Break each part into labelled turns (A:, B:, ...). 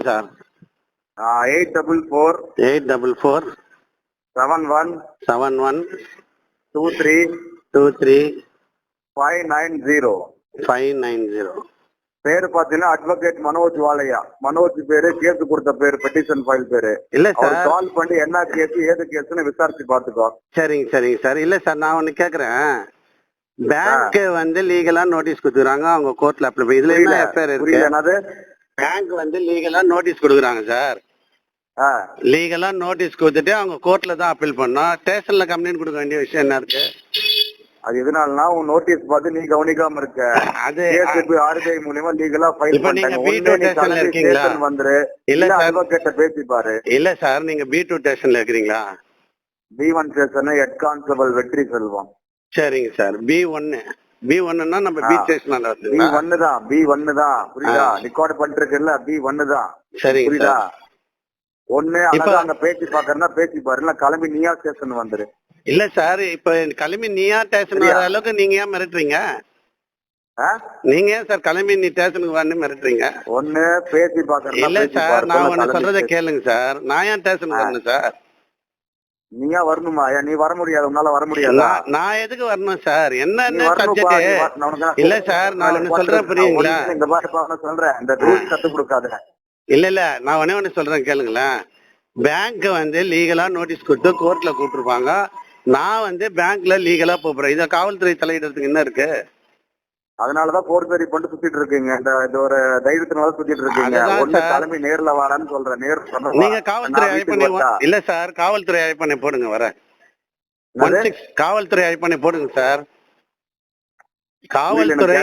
A: Sir.
B: Eight double four
A: eight double four
B: seven one
A: seven one
B: two three
A: two three
B: five nine zero
A: five nine zero
B: பேரு பாத்தீங்கன்னா advocate Manoj வாலையா Manoj பேரு case கொடுத்த பேரு petition file பேரு.
A: இல்லை sir.
B: கால் பண்ணி என்ன கேஸ் ஏது கேஸ்னு விசாரிச்சு பாத்துக்கோ
A: சரிங்க சரிங்க சார். இல்லை சார் நான் ஒன்று கேட்குறேன் பேங்க் வந்து லீகலா நோட்டீஸ் கொடுத்துறாங்க அவங்க கோர்ட்ல அப்ளை இதுல என்ன எஃப்ஐஆர் இருக்கு? பேங்க் வந்து லீகலா நோட்டீஸ் கொடுக்குறாங்க சார்
B: ஆ,
A: லீகலா நோட்டீஸ் கொடுத்துட்டு அவங்க கோர்ட்ல தான் அப்பீல் பண்ணோம். ஸ்டேஷன்ல கம்ப்ளைண்ட் கொடுக்க வேண்டிய விஷயம் என்ன இருக்கு?
B: அது எதனாலனா உன் நோட்டீஸ் பார்த்து நீ கவனிக்காம இருக்க.
A: அது
B: ஆர்பிஐ மூலியமா லீகலா ஃபைல்
A: இப்ப நீங்க
B: பண்ணிட்டாங்க.
A: B2
B: ஒண்ணு நீ
A: ஸ்டேஷன்ல
B: கிளம்பி
A: இருக்கீங்களா?
B: ஸ்டேஷன் வந்துரு.
A: இல்ல.
B: அட்வொகேட்ட பேசி பாரு.
A: இல்ல சார் நீங்க பி டூ ஸ்டேஷன்ல இருக்கிறீங்களா?
B: B one station head constable Vetri Selvam.
A: சரிங்க சார் பி ஒன்னு பி ஒன்னுனா நம்ம பி
B: ஆ.
A: ஸ்டேஷன்ல
B: பி ஒன்னு தான் பி ஒன்னு தான். புரியுதா. ரெக்கார்ட் பண்ணிட்டு இருக்குல்ல பி ஒன்னு தான்.
A: சரிங்க
B: புரியுதா?
A: சார்.
B: ஒண்ணு அழகா அங்க பேசி பாக்கறனா பேசி பாரு. இல்ல கிளம்பி நீயா ஸ்டேஷன் வந்துரு.
A: இல்ல சார் இப்ப கிளம்பி நீயா ஸ்டேஷன்? வர அளவுக்கு நீங்க ஏன் மிரட்டுறீங்க? நீங்க ஏன் சார் கிளம்பி நீ ஸ்டேஷனுக்கு வந்து மிரட்டுறீங்க?
B: ஒண்ணு பேசி பாக்கறனா
A: இல்ல சார் நான் ஒண்ணு சொல்றத. கேளுங்க சார் நான் ஏன் ஸ்டேஷனுக்கு. வரணும் சார்
B: நீயா வரணுமா? நீ வர முடியாது? உன்னால வர முடியாதா?
A: நான் எதுக்கு வரணும் சார்? என்ன இல்ல சார் நான் ஒண்ணு சொல்றேன் புரியுங்களா
B: இந்த நான் சொல்றேன். இந்த ரூல்ஸ் கத்து கொடுக்காத.
A: இல்ல இல்ல நான் ஒண்ணே ஒண்ணு சொல்றேன் கேளுங்களேன் பேங்க் வந்து லீகலா நோட்டீஸ் கொடுத்து கோர்ட்ல கூப்பிட்டுருப்பாங்க. நான் வந்து பேங்க்ல லீகலா போறேன். இத காவல்துறை தலையிடறதுக்கு என்ன இருக்கு?
B: அதனாலதான் போர்சரி பண்ணிட்டு சுத்திட்டு இருக்கீங்க. இந்த இது ஒரு தைரியத்தினால சுத்திட்டு இருக்கீங்க. ஒண்ணு. கிளம்பி நேர்ல வாடான்னு சொல்றேன். நேர்
A: நீங்க காவல்துறை அழைப்பணி இல்ல சார் காவல்துறை அழைப்பணி போடுங்க வர காவல்துறை அழைப்பணி போடுங்க சார். காவல்துறை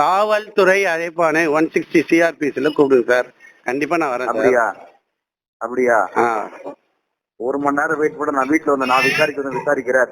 A: காவல்துறை அழைப்பானை ஒன் சிக்ஸ்டி சிஆர்பிஸ்ல கூப்பிடுங்க சார். கண்டிப்பா நான் வரேன்
B: அப்படியா? அப்படியா? ஒரு மணி நேரம் வெயிட் பண்ண நான் வீட்டுல வந்து நான் விசாரிக்க விசாரிக்கிறேன்.